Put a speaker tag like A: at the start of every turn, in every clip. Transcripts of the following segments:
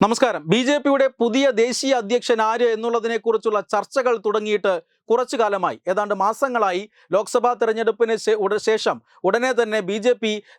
A: നമസ്കാരം. B J പിയുടെ പുതിയ ദേശീയ അധ്യക്ഷൻ ആര് എന്നുള്ളതിനെക്കുറിച്ചുള്ള ചർച്ചകൾ തുടങ്ങിയിട്ട് കുറച്ചു കാലമായി ഏതാണ്ട് മാസങ്ങളായി ലോക്സഭാ തെരഞ്ഞെടുപ്പിന് ശേഷം ഉടനെ തന്നെ ബി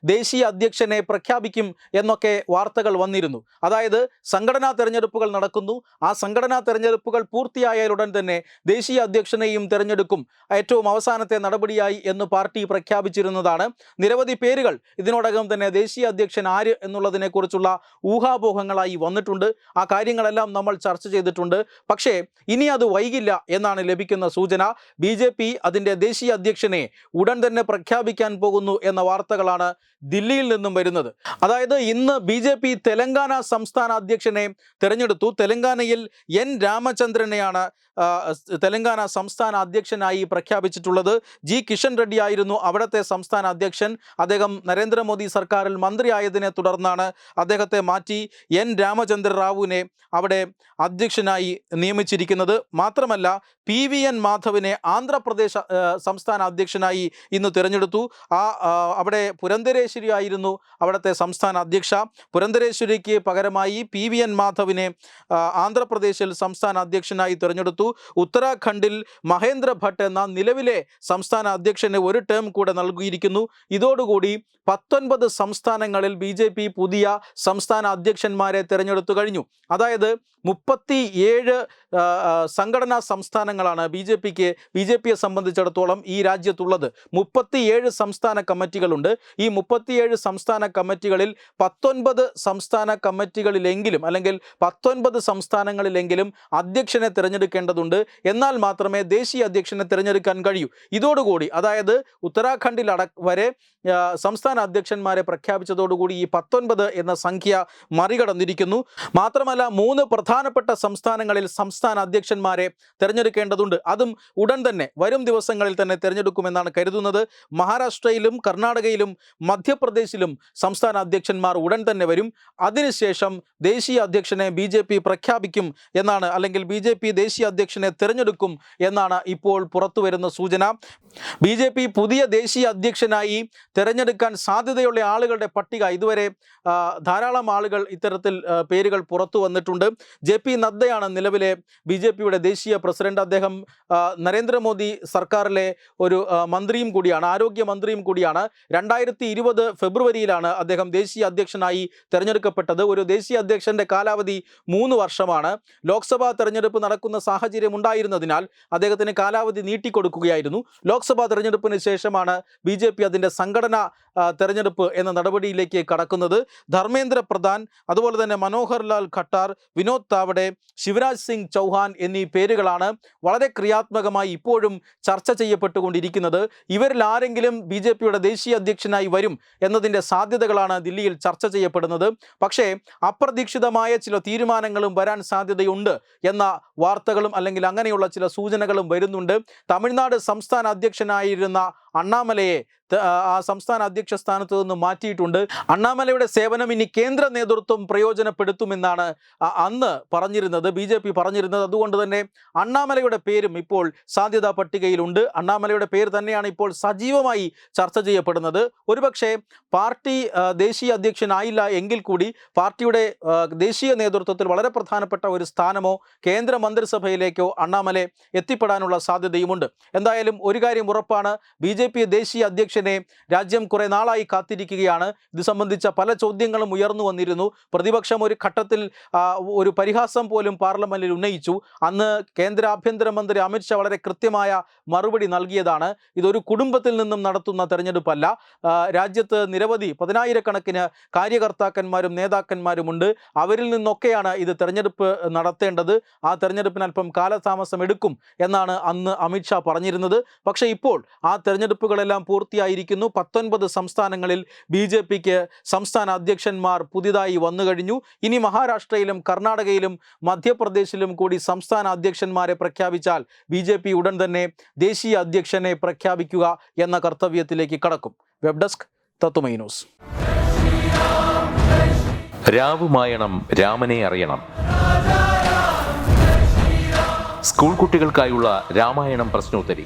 A: ദേശീയ അധ്യക്ഷനെ പ്രഖ്യാപിക്കും എന്നൊക്കെ വാർത്തകൾ വന്നിരുന്നു. അതായത് സംഘടനാ തെരഞ്ഞെടുപ്പുകൾ നടക്കുന്നു. ആ സംഘടനാ തെരഞ്ഞെടുപ്പുകൾ പൂർത്തിയായാലുടൻ തന്നെ ദേശീയ അധ്യക്ഷനെയും തെരഞ്ഞെടുക്കും. ഏറ്റവും അവസാനത്തെ നടപടിയായി എന്ന് പാർട്ടി പ്രഖ്യാപിച്ചിരുന്നതാണ്. നിരവധി പേരുകൾ ഇതിനോടകം തന്നെ ദേശീയ അധ്യക്ഷൻ ആര് എന്നുള്ളതിനെക്കുറിച്ചുള്ള ഊഹാപോഹങ്ങളായി വന്നിട്ടുണ്ട്. ആ കാര്യങ്ങളെല്ലാം നമ്മൾ ചർച്ച ചെയ്തിട്ടുണ്ട്. പക്ഷേ ഇനി അത് വൈകില്ല എന്നാണ് ലഭിക്കുന്ന സൂചന. ബി ജെ പി അതിന്റെ ദേശീയ അധ്യക്ഷനെ ഉടൻ തന്നെ പ്രഖ്യാപിക്കാൻ പോകുന്നു എന്ന വാർത്തകളാണ് ദില്ലിയിൽ നിന്നും വരുന്നത്. അതായത് ഇന്ന് ബി ജെ പി തെലങ്കാന സംസ്ഥാന അധ്യക്ഷനെ തെരഞ്ഞെടുത്തു. തെലങ്കാനയിൽ എൻ രാമചന്ദ്രനെയാണ് തെലങ്കാന സംസ്ഥാന അധ്യക്ഷനായി പ്രഖ്യാപിച്ചിട്ടുള്ളത്. ജി കിഷൻ റെഡ്ഡി ആയിരുന്നു അവിടുത്തെ സംസ്ഥാന അധ്യക്ഷൻ. അദ്ദേഹം നരേന്ദ്രമോദി സർക്കാരിൽ മന്ത്രിയായതിനെ തുടർന്നാണ് അദ്ദേഹത്തെ മാറ്റി എൻ രാമചന്ദ്ര റാവുവിനെ അവിടെ അധ്യക്ഷനായി നിയമിച്ചിരിക്കുന്നത്. മാത്രമല്ല പി വി എൻ മാധവിനെ ആന്ധ്രാപ്രദേശ് സംസ്ഥാന അധ്യക്ഷനായി ഇന്ന് തിരഞ്ഞെടുത്തു. ആ അവിടെ പുരന്തരേശ്വരി ആയിരുന്നു അവിടുത്തെ സംസ്ഥാന അധ്യക്ഷ. പുരന്തരേശ്വരിക്ക് പകരമായി പി വി എൻ മാധവിനെ ആന്ധ്രാപ്രദേശിൽ സംസ്ഥാന അധ്യക്ഷനായി തിരഞ്ഞെടുത്തു. ഉത്തരാഖണ്ഡിൽ മഹേന്ദ്ര ഭട്ട് എന്ന നിലവിലെ സംസ്ഥാന അധ്യക്ഷന് ഒരു ടേം കൂടെ നൽകിയിരിക്കുന്നു. ഇതോടുകൂടി പത്തൊൻപത് സംസ്ഥാനങ്ങളിൽ ബി ജെ പി പുതിയ സംസ്ഥാന അധ്യക്ഷന്മാരെ തിരഞ്ഞെടുത്തു കഴിഞ്ഞു. അതായത് മുപ്പത്തി ഏഴ് സംഘടനാ സംസ്ഥാനങ്ങളാണ് ബി ജെ പിക്ക് ബി ജെ പിയെ സംബന്ധിച്ചിടത്തോളം ഈ രാജ്യത്തുള്ളത് മുപ്പത്തിയേഴ് സംസ്ഥാന കമ്മിറ്റികളുണ്ട്. ഈ മുപ്പത്തിയേഴ് സംസ്ഥാന കമ്മിറ്റികളിൽ പത്തൊൻപത് സംസ്ഥാന കമ്മിറ്റികളിലെങ്കിലും അല്ലെങ്കിൽ പത്തൊൻപത് സംസ്ഥാനങ്ങളിലെങ്കിലും അധ്യക്ഷനെ തിരഞ്ഞെടുക്കേണ്ടതുണ്ട്. എന്നാൽ മാത്രമേ ദേശീയ അധ്യക്ഷനെ തിരഞ്ഞെടുക്കാൻ കഴിയൂ. ഇതോടുകൂടി അതായത് ഉത്തരാഖണ്ഡിൽ അട വരെ സംസ്ഥാന അധ്യക്ഷന്മാരെ പ്രഖ്യാപിച്ചതോടുകൂടി ഈ പത്തൊൻപത് എന്ന സംഖ്യ മറികടന്നിരിക്കുന്നു. മാത്രമല്ല മൂന്ന് പ്രധാനപ്പെട്ട സംസ്ഥാനങ്ങളിൽ സംസ്ഥാന അധ്യക്ഷന്മാരെ തിരഞ്ഞെടുക്കേണ്ടതുണ്ട്. അതും ഉടൻ തന്നെ വരും ദിവസങ്ങളിൽ തന്നെ തിരഞ്ഞെടുക്കുമെന്നാണ് കരുതുന്നത്. മഹാരാഷ്ട്രയിലും കർണാടകയിലും മധ്യപ്രദേശിലും സംസ്ഥാന അധ്യക്ഷന്മാർ ഉടൻ തന്നെ വരും. അതിനുശേഷം ദേശീയ അധ്യക്ഷനെ ബി ജെ പി പ്രഖ്യാപിക്കും എന്നാണ് അല്ലെങ്കിൽ ബി ജെ പി ദേശീയ അധ്യക്ഷനെ തിരഞ്ഞെടുക്കും എന്നാണ് ഇപ്പോൾ പുറത്തു വരുന്ന സൂചന. ബി ജെ പി പുതിയ ദേശീയ അധ്യക്ഷനായി തിരഞ്ഞെടുക്കാൻ സാധ്യതയുള്ള ആളുകളുടെ പട്ടിക ഇതുവരെ ധാരാളം ആളുകൾ ഇത്തരത്തിൽ പേരുകൾ പുറത്തു വന്നിട്ടുണ്ട്. ജെ പി നദ്ദയാണ് നിലവിലെ ബി ജെ പിയുടെ ദേശീയ പ്രസിഡന്റ്. അദ്ദേഹം നരേന്ദ്രമോദി സർക്കാരിലെ ഒരു മന്ത്രിയും കൂടിയാണ് ആരോഗ്യ മന്ത്രിയും കൂടിയാണ്. രണ്ടായിരത്തി ഇരുപത് ഫെബ്രുവരിയിലാണ് അദ്ദേഹം ദേശീയ അധ്യക്ഷനായി തെരഞ്ഞെടുക്കപ്പെട്ടത്. ഒരു ദേശീയ അധ്യക്ഷന്റെ കാലാവധി മൂന്ന് വർഷമാണ്. ലോക്സഭാ തെരഞ്ഞെടുപ്പ് നടക്കുന്ന സാഹചര്യം ഉണ്ടായിരുന്നതിനാൽ അദ്ദേഹത്തിന് കാലാവധി നീട്ടിക്കൊടുക്കുകയായിരുന്നു. ലോക്സഭാ തെരഞ്ഞെടുപ്പിന് ശേഷമാണ് ബി ജെ പി അതിന്റെ സംഘടനാ തെരഞ്ഞെടുപ്പ് എന്ന നടപടിയിലേക്ക് കടക്കുന്നത്. ധർമ്മേന്ദ്ര പ്രധാൻ അതുപോലെ തന്നെ മനോഹർലാൽ ഖട്ടാർ വിനോദ് താവടെ ശിവരാജ് സിംഗ് ചൗഹാൻ എന്നീ പേരുകളാണ് വളരെ ക്രിയാത്മകമായി ഇപ്പോഴും ചർച്ച ചെയ്യപ്പെട്ടുകൊണ്ടിരിക്കുന്നത് ഇവരിൽ ആരെങ്കിലും ബി ജെ പിയുടെ ദേശീയ അധ്യക്ഷനായി വരും എന്നതിന്റെ സാധ്യതകളാണ് ദില്ലിയിൽ ചർച്ച ചെയ്യപ്പെടുന്നത്. പക്ഷേ അപ്രതീക്ഷിതമായ ചില തീരുമാനങ്ങളും വരാൻ സാധ്യതയുണ്ട് എന്ന വാർത്തകളും അല്ലെങ്കിൽ അങ്ങനെയുള്ള ചില സൂചനകളും വരുന്നുണ്ട്. തമിഴ്നാട് സംസ്ഥാന അധ്യക്ഷനായിരുന്ന അണ്ണാമലയെ ആ സംസ്ഥാന അധ്യക്ഷ സ്ഥാനത്ത് നിന്ന് മാറ്റിയിട്ടുണ്ട്. അണ്ണാമലയുടെ സേവനം ഇനി കേന്ദ്ര നേതൃത്വം പ്രയോജനപ്പെടുത്തുമെന്നാണ് അന്ന് പറഞ്ഞിരുന്നത് ബി ജെ പി പറഞ്ഞിരുന്നത്. അതുകൊണ്ട് തന്നെ അണ്ണാമലയുടെ പേരും ഇപ്പോൾ സാധ്യതാ പട്ടികയിലുണ്ട്. അണ്ണാമലയുടെ പേര് തന്നെയാണ് ഇപ്പോൾ സജീവമായി ചർച്ച ചെയ്യപ്പെടുന്നത്. ഒരുപക്ഷെ പാർട്ടി ദേശീയ അധ്യക്ഷനായില്ല എങ്കിൽ കൂടി പാർട്ടിയുടെ ദേശീയ നേതൃത്വത്തിൽ വളരെ പ്രധാനപ്പെട്ട ഒരു സ്ഥാനമോ കേന്ദ്ര മന്ത്രിസഭയിലേക്കോ അണ്ണാമലെ എത്തിപ്പെടാനുള്ള സാധ്യതയുമുണ്ട്. എന്തായാലും ഒരു കാര്യം ഉറപ്പാണ് ബി ജെ പി ദേശീയ അധ്യക്ഷനെ രാജ്യം കുറെ നാളായി കാത്തിരിക്കുകയാണ്. ഇത് സംബന്ധിച്ച പല ചോദ്യങ്ങളും ഉയർന്നു വന്നിരുന്നു. പ്രതിപക്ഷം ഒരു ഘട്ടത്തിൽ ഒരു പരിഹാസം പോലും പാർലമെന്റിൽ ഉന്നയിച്ചു. അന്ന് കേന്ദ്ര ആഭ്യന്തരമന്ത്രി അമിത്ഷാ വളരെ കൃത്യമായ മറുപടി നൽകിയതാണ്. ഇതൊരു കുടുംബത്തിൽ നിന്നും നടത്തുന്ന തെരഞ്ഞെടുപ്പല്ല. രാജ്യത്ത് നിരവധി പതിനായിരക്കണക്കിന് കാര്യകർത്താക്കന്മാരും നേതാക്കന്മാരുമുണ്ട് അവരിൽ നിന്നൊക്കെയാണ് ഇത് തെരഞ്ഞെടുപ്പ് നടത്തേണ്ടത്. ആ തെരഞ്ഞെടുപ്പിന് അല്പം കാലതാമസം എടുക്കും എന്നാണ് അന്ന് അമിത്ഷാ പറഞ്ഞിരുന്നത്. പക്ഷേ ഇപ്പോൾ ആ തെരഞ്ഞെടുപ്പുകളെല്ലാം പൂർത്തിയായിരിക്കുന്നു. പത്തൊൻപത് സംസ്ഥാനങ്ങളിൽ ബി ജെ പിക്ക് സംസ്ഥാന അധ്യക്ഷന്മാർ പുതിയതായി വന്നു കഴിഞ്ഞു. ഇനി മഹാരാഷ്ട്രയിലും കർണാടകയിലും മധ്യപ്രദേശിലും കൂടി സംസ്ഥാന അധ്യക്ഷന്മാരെ പ്രഖ്യാപിച്ചാൽ ബി ജെ പി ഉടൻ തന്നെ ദേശീയ അധ്യക്ഷനെ പ്രഖ്യാപിക്കുക എന്ന കർത്തവ്യത്തിലേക്ക് കടക്കും. Web desk Tatwamayi news.
B: രാവുമായണം രാമനെ അറിയണം. സ്കൂൾ കുട്ടികൾക്കായുള്ള രാമായണം പ്രശ്നോത്തരി.